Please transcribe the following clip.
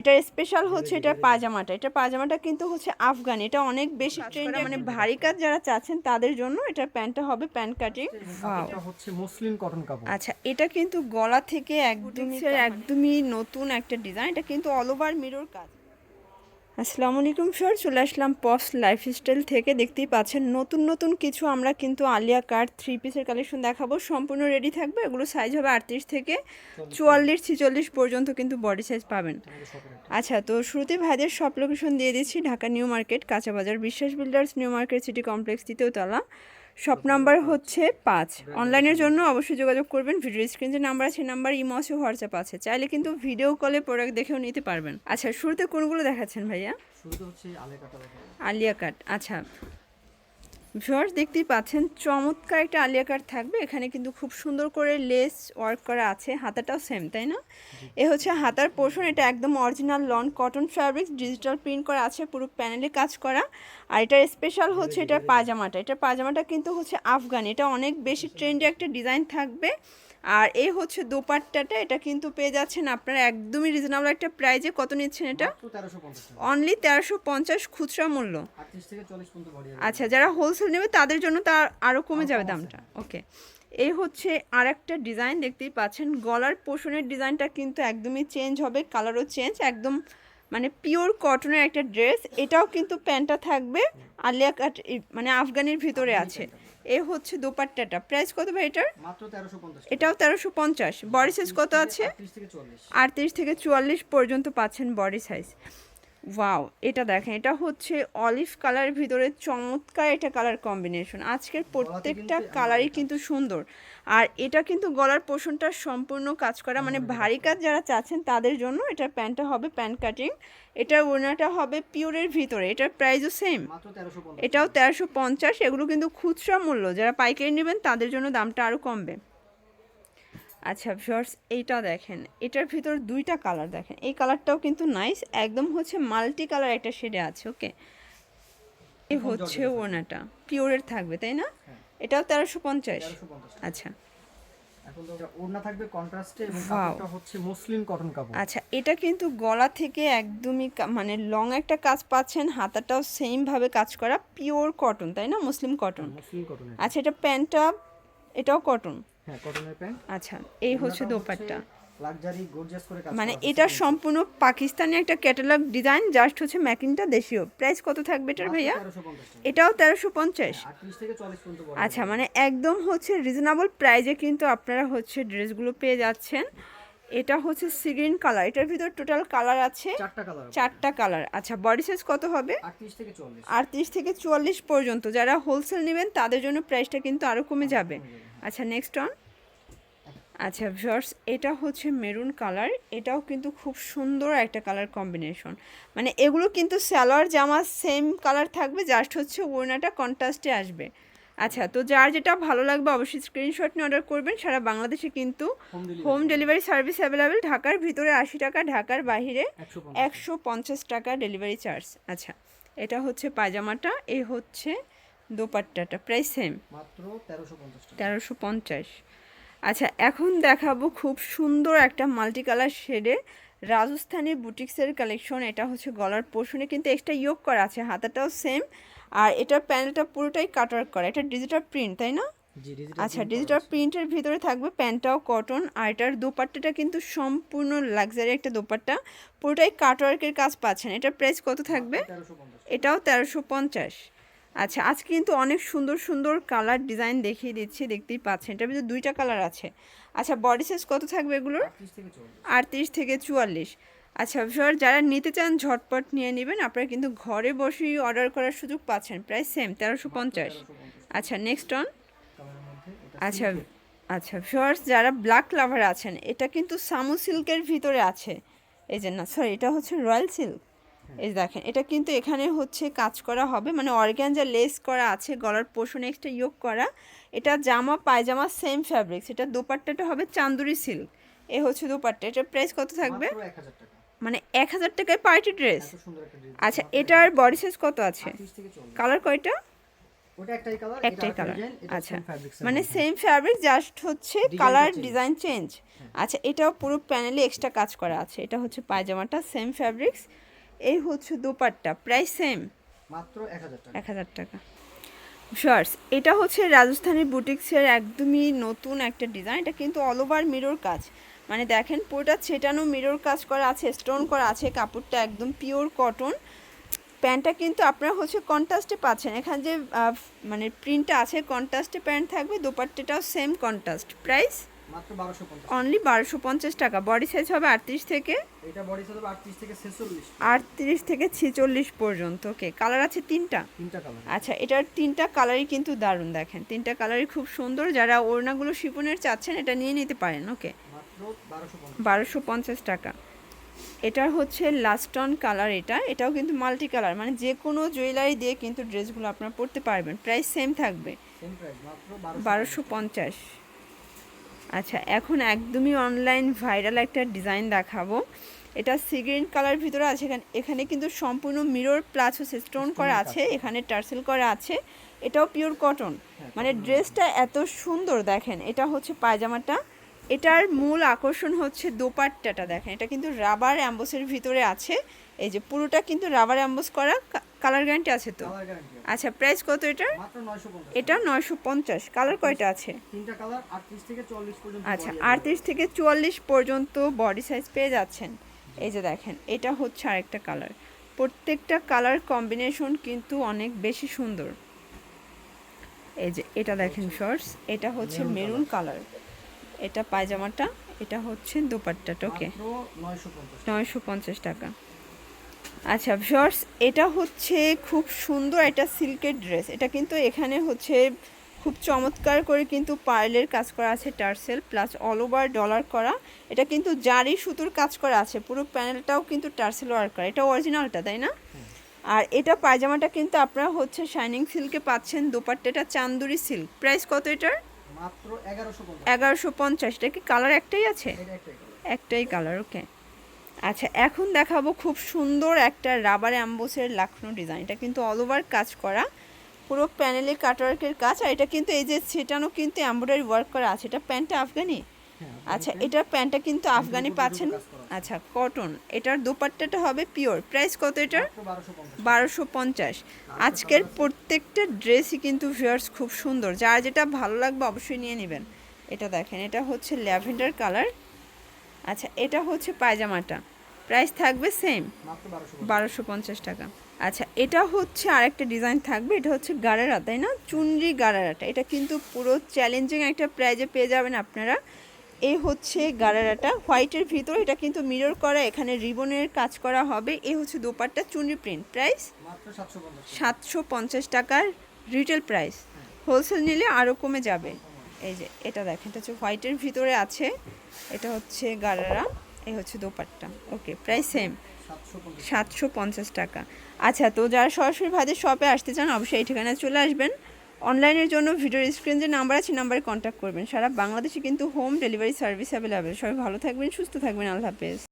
এটা স্পেশাল হচ্ছে এটা পাজামাটা এটা পাজামাটা কিন্তু হচ্ছে আফগান। এটা অনেক বেশি ট্রেন্ড মানে ভারী কাজ যারা চাচ্ছেন তাদের জন্য এটা প্যান্টটা হবে প্যান্ট কাটিং। এটা হচ্ছে মসলিন কটন কাপড়। আচ্ছা এটা কিন্তু গলা থেকে একদমই একদমই নতুন একটা ডিজাইন এটা কিন্তু অল ওভার মিরর কাজ। আসসালামু আলাইকুম স্যার চলে আসলাম পস লাইফস্টাইল থেকে। দেখতেই পাচ্ছেন নতুন নতুন কিছু আমরা কিন্তু আলিয়া কার্ড থ্রি পিসের কালেকশন দেখাবো। সম্পূর্ণ রেডি থাকবে এগুলো সাইজ হবে আটত্রিশ থেকে চুয়াল্লিশ ছিচল্লিশ পর্যন্ত কিন্তু বডি সাইজ পাবেন। আচ্ছা তো শুরুতে ভাইদের সব লোকেশন দিয়ে দিচ্ছি Dhaka new market কাঁচাবাজার Biswas builders new market city complex দ্বিতীয়তলা তলা। শপ নাম্বার হচ্ছে পাঁচ। অনলাইনের জন্য অবশ্যই যোগাযোগ করবেন। ভিডিও স্ক্রিন যে নাম্বার আছে নাম্বার ইমো আছে হোয়াটসঅ্যাপ আছে। চাইলে কিন্তু ভিডিও কলে প্রোডাক্ট দেখেও নিতে পারবেন। আচ্ছা শুরুতে কোনগুলো দেখাচ্ছেন ভাইয়া? শুরুতে হচ্ছে আলিয়া কাট আচ্ছা। ভিউয়ার্স দেখতেই পাচ্ছেন চমৎকার একটা আলিয়া কাট থাকবে। এখানে কিন্তু খুব সুন্দর করে লেস ওয়ার্ক করা আছে হাতাটাও সেম তাই না? এ হচ্ছে হাতার পোর্শন এটা একদম original lawn cotton fabrics digital print করা আছে পুরো প্যানেলে কাজ করা। আর এটার স্পেশাল হচ্ছে এটার পাজামাটা এটার পাজামাটা কিন্তু হচ্ছে আফগান এটা অনেক বেশি ট্রেন্ডে একটা ডিজাইন থাকবে। আর এই হচ্ছে দোপাট্টাটা এটা কিন্তু পেয়ে যাচ্ছেন আপনারা একদমই রিজনেবল একটা প্রাইজে কত নিচ্ছেন এটা? অনলি তেরোশো পঞ্চাশ খুচরা মূল্য। আচ্ছা যারা হোলসেল নেবে তাদের জন্য তার আরও কমে যাবে দামটা। ওকে এই হচ্ছে আর একটা ডিজাইন দেখতেই পাচ্ছেন। গলার পোষণের ডিজাইনটা কিন্তু একদমই চেঞ্জ হবে কালারও চেঞ্জ একদম মানে পিওর কটনের একটা ড্রেস এটাও কিন্তু প্যান্টটা থাকবে আলিয়া কাট মানে আফগানের ভিতরে আছে। এ হচ্ছে দোপাট্টাটা। প্রাইস কত ভাই এটার? এটাও তেরোশো পঞ্চাশ। বডি সাইজ কত আছে? আটত্রিশ থেকে চুয়াল্লিশ। পর্যন্ত পাচ্ছেন বডি সাইজ ওয়াও এটা দেখেন এটা হচ্ছে অলিভ কালারের ভিতরে চমৎকার এটা কালার কম্বিনেশন। আজকের প্রত্যেকটা কালারই কিন্তু সুন্দর। আর এটা কিন্তু গলার পোষণটা সম্পূর্ণ কাজ করা মানে ভারী কাজ যারা চাচ্ছেন তাদের জন্য এটার প্যান্টটা হবে প্যান্ট কাটিং। এটার ওড়নাটা হবে পিওরের ভিতরে এটার প্রাইসও সেম এটাও তেরোশো পঞ্চাশ এগুলো কিন্তু খুচরা মূল্য। যারা পাইকারি নেবেন তাদের জন্য দামটা আরও কমবে। আচ্ছা ভিউয়ার্স এইটা দেখেন এটার ভিতর দুইটা কালার দেখেন। এই কালারটাও কিন্তু নাইস একদম হচ্ছে মাল্টি কালার একটা শেডে আছে ওকে এই হচ্ছে ওনাটা পিওরের থাকবে তাই না? এটাও তেরোশো পঞ্চাশ। আচ্ছা। এখন ওড়না থাকবে কন্ট্রাস্টে এবং কাপড়টা হচ্ছে মসলিন কটন কাপড়। আচ্ছা এটা কিন্তু গলা থেকে একদমই মানে লং একটা কাজ পাচ্ছেন হাতাটাও কাজ করা পিওর কটন তাই না? মুসলিম কটন কটনের আচ্ছা এটা প্যান্টটা এটাও কটন হ্যাঁ কটনের প্যান্ট আচ্ছা এই হচ্ছে দোপাট্টা। লাক্সারি গর্জিয়াস করে কাজ মানে এটা সম্পূর্ণ পাকিস্তানি একটা ক্যাটালগ ডিজাইন জাস্ট হচ্ছে ম্যাকিংটা দেশীয়। প্রাইস কত থাকবে এটার ভাইয়া? এটাও তেরোশো পঞ্চাশ। বডি আচ্ছা মানে একদম হচ্ছে রিজনেবল প্রাইজে কিন্তু আপনারা হচ্ছে ড্রেসগুলো পেয়ে যাচ্ছেন। এটা হচ্ছে সিগ্রিন কালার এটার ভিতর টোটাল কালার আছে চারটা কালার আচ্ছা বডি সাইজ কত হবে? আটত্রিশ থেকে চুয়াল্লিশ পর্যন্ত। যারা হোলসেল নেবেন তাদের জন্য প্রাইসটা কিন্তু আরও কমে যাবে। আচ্ছা নেক্সট অন আচ্ছা ভিউয়ার্স এটা হচ্ছে মেরুন কালার এটাও কিন্তু খুব সুন্দর একটা কালার কম্বিনেশন মানে এগুলো কিন্তু স্যালোয়ার জামা সেম কালার থাকবে জাস্ট হচ্ছে ওড়নাটা কন্ট্রাস্টে আসবে। আচ্ছা তো যার যেটা ভালো লাগবে অবশ্যই স্ক্রিনশট নিয়ে অর্ডার করবেন। সারা বাংলাদেশে কিন্তু হোম ডেলিভারি সার্ভিস অ্যাভেলেবেল ঢাকার ভিতরে আশি টাকা ঢাকার বাইরে একশো পঞ্চাশ। টাকা ডেলিভারি চার্জ আচ্ছা এটা হচ্ছে পাজামাটা এই হচ্ছে দোপাট্টাটা প্রাইস সেম মাত্র তেরোশো পঞ্চাশ তেরোশো পঞ্চাশ। আচ্ছা এখন দেখাবো খুব সুন্দর একটা মাল্টি কালার শেডে রাজস্থানী বুটিক্সের কালেকশন এটা হচ্ছে গলার পোষণে কিন্তু এক্সট্রা ইয়োগ করা আছে হাতাটাও সেম আর এটার প্যানেলটা পুরোটাই কাটওয়ার্ক করা। এটা ডিজিটাল প্রিন্ট তাই না? আচ্ছা ডিজিটাল প্রিন্টের ভিতরে থাকবে প্যান্টটাও কটন আর এটার দোপাট্টাটা কিন্তু সম্পূর্ণ লাক্সারি একটা দোপাট্টা। পুরোটাই কাটওয়ার্কের কাজ পাচ্ছেন। এটার প্রাইস কত থাকবে? এটাও তেরোশো পঞ্চাশ। আচ্ছা আজকে কিন্তু অনেক সুন্দর সুন্দর কালার ডিজাইন দেখিয়ে দিচ্ছি দেখতেই পাচ্ছেন। এটার ভিতরে দুইটা কালার আছে। আচ্ছা বডি সাইজ কত থাকবে এগুলোর? আটত্রিশ থেকে চুয়াল্লিশ। আচ্ছা ভিউয়ার যারা নিতে চান ঝটপট নিয়ে নেবেন। আপনারা কিন্তু ঘরে বসেই অর্ডার করার সুযোগ পাচ্ছেন। প্রায় সেম তেরোশো পঞ্চাশ। আচ্ছা নেক্সট অন এটা আচ্ছা আচ্ছা ভিউয়ার্স যারা ব্ল্যাক লাভার আছেন এটা কিন্তু সামু সিল্কের ভিতরে আছে। এই যে না সরি এটা হচ্ছে রয়্যাল সিল্ক এই দেখেন এটা কিন্তু এখানে হচ্ছে কাজ করা হবে। মানে অর্গ্যানজা লেস করা আছে গলার পোষণ এক্সট্রা ইয়োগ করা। এটা জামা পায়জামা সেম ফ্যাব্রিক্স এটা দোপাট্টাটা হবে চান্দুরি সিল্ক এ হচ্ছে দোপাট্টা। এটার প্রাইস কত থাকবে? এক হাজার টাকা। মানে এক হাজার টাকায় পার্টি ড্রেস। আচ্ছা এটার বডি সাইজ কত আছে? কালার কয়টা? একটাই কালার আচ্ছা মানে সেম ফ্যাব্রিক জাস্ট হচ্ছে কালার ডিজাইন চেঞ্জ আচ্ছা এটাও পুরো প্যানেলে এক্সট্রা কাজ করা আছে। এটা হচ্ছে পায়জামাটা সেম ফ্যাব্রিক্স এই হচ্ছে দোপাট্টা প্রাইস সেম মাত্র এক হাজার টাকা। শর্টস এটা হচ্ছে রাজস্থানী বুটিক্সের একদমই নতুন একটা ডিজাইন এটা কিন্তু অল ওভার মিরর কাজ। মানে দেখেন পুরোটা ছেটানো মিরর কাজ করা আছে স্টোন করা আছে কাপড়টা একদম পিওর কটন প্যান্টটা কিন্তু আপনারা হচ্ছে কন্ট্রাস্টে পাচ্ছেন। এখানে যে মানে প্রিন্টটা আছে কন্ট্রাস্টে প্যান্ট থাকবে দোপাট্টাটাও সেম কন্ট্রাস্ট প্রাইস মাত্র 1250 অনলি বারোশো পঞ্চাশ টাকা। বডি সাইজ হবে আটত্রিশ থেকে? এটা বডি সাইজ হবে 38 থেকে 46 আটত্রিশ থেকে ছেচল্লিশ পর্যন্ত। ওকে কালার আছে তিনটা? আচ্ছা এটার তিনটা কালারই কিন্তু দারুণ দেখেন। তিনটা কালারই খুব সুন্দর। যারা ওড়নাগুলো শিপনের চাচ্ছেন এটা নিয়ে নিতে পারেন। ওকে মাত্র 1250 বারোশো পঞ্চাশ। টাকা। এটার হচ্ছে লাস্টন কালার এটা। এটাও কিন্তু মাল্টি কালার মানে যে কোনো জুয়েলারি দিয়ে কিন্তু ড্রেসগুলো আপনারা পরতে পারবেন। প্রাইস সেম থাকবে। সেম প্রাইস মাত্র 1250 বারোশো পঞ্চাশ। আচ্ছা এখন একদমই অনলাইন ভাইরাল একটা ডিজাইন দেখাবো। এটা সিগ্রিন কালার ভিতরে আছে। এখানে এখানে কিন্তু সম্পূর্ণ মিরর প্লাস হচ্ছে স্টোন করা আছে। এখানে টার্সেল করা আছে। এটাও পিওর কটন। মানে ড্রেসটা এত সুন্দর দেখেন। এটা হচ্ছে পায়জামাটা। এটার মূল আকর্ষণ হচ্ছে দোপাট্টাটা দেখেন। এটা কিন্তু রাবার অ্যাম্বোসের ভিতরে আছে। এই যে পুরোটা কিন্তু রাবার অ্যাম্বোস করা কালার গ্যারান্টি আছে তো? আচ্ছা প্রাইস কত 950 এটা নয়শো পঞ্চাশ। কালার কয়টা আছে? তিনটা কালার 38 থেকে 44 পর্যন্ত আচ্ছা আটত্রিশ থেকে চুয়াল্লিশ পর্যন্ত বডি সাইজ পেয়ে যাচ্ছেন। এই যে দেখেন এটা হচ্ছে আরেকটা কালার প্রত্যেকটা কালার কম্বিনেশন কিন্তু অনেক বেশি সুন্দর। এই যে এটা দেখেন শর্টস এটা হচ্ছে মেরুন কালার এটা পায়জামাটা এটা হচ্ছে দোপাট্টাটা ওকে? নয়শো পঞ্চাশ টাকা। আচ্ছা ভিউয়ার্স এটা হচ্ছে খুব সুন্দর একটা সিল্কের ড্রেস। এটা কিন্তু এখানে হচ্ছে খুব চমৎকার করে কিন্তু পার্লের কাজ করা আছে tassel plus all over dollar করা। এটা কিন্তু জারি সুতোর কাজ করা আছে পুরো প্যানেলটাও কিন্তু টার্সেল ওয়ার্ক করা। এটা অরিজিনালটা তাই না? আর এটা পায়জামাটা কিন্তু আপনারা হচ্ছে শাইনিং সিল্কে পাচ্ছেন দোপাট্টাটা চান্দুরি সিল্ক। প্রাইস কত এটার? মাত্র 1150 এগারোশো পঞ্চাশ এটা কি কালার একটাই আছে? একটাই কালার ওকে আচ্ছা এখন দেখাবো খুব সুন্দর একটা রাবার অ্যাম্বোসের লাখনো ডিজাইন এটা কিন্তু অল ওভার কাজ করা। পুরো প্যানেলে কাটওয়ার্কের কাজ আর এটা কিন্তু এই যে সেটানো কিন্তু এমব্রয়ডারি ওয়ার্ক করা আছে। এটা প্যান্টটা আফগানি? আচ্ছা এটার প্যান্টটা কিন্তু আফগানি পাচ্ছেন। আচ্ছা কটন এটার দোপাট্টাটা হবে পিওর প্রাইস কত এটার? বারোশো পঞ্চাশ। আজকের প্রত্যেকটা ড্রেসই কিন্তু ভিউয়ার্স খুব সুন্দর। যার যেটা ভালো লাগবে অবশ্যই নিয়ে নেবেন। এটা দেখেন এটা হচ্ছে ল্যাভেন্ডার কালার। আচ্ছা এটা হচ্ছে পায়জামাটা। প্রাইস থাকবে সেম বারোশো পঞ্চাশ। টাকা। আচ্ছা এটা হচ্ছে আরেকটা ডিজাইন থাকবে। এটা হচ্ছে গারারা তাই না? চুনরি গারারাটা। এটা কিন্তু পুরো চ্যালেঞ্জিং একটা প্রাইজে পেয়ে যাবেন আপনারা। এই হচ্ছে গারারাটা। হোয়াইটের ভিতর এটা কিন্তু মিরর করা এখানে রিবনের কাজ করা হবে। এ হচ্ছে দোপাট্টা চুনরি প্রিন্ট প্রাইস সাতশো পঞ্চাশ টাকার রিটেল প্রাইস হোলসেল নিলে আরও কমে যাবে। এই যে এটা দেখেন এটা হচ্ছে হোয়াইটের ভিতরে আছে। এটা হচ্ছে গারারা এই হচ্ছে দোপাট্টা। ওকে প্রাইস সেম সাতশো পঞ্চাশ টাকা। আচ্ছা তো যারা সরাসরি ভাইদের শপে আসতে চান অবশ্যই এই ঠিকানায় চলে আসবেন। অনলাইনের জন্য ভিডিওর স্ক্রিন যে নাম্বার আছে নাম্বারে কন্ট্যাক্ট করবেন। সারা বাংলাদেশে কিন্তু হোম ডেলিভারি সার্ভিস অ্যাভেলেবেল সবাই ভালো থাকবেন, সুস্থ থাকবেন। আল্লাহ হাফেজ।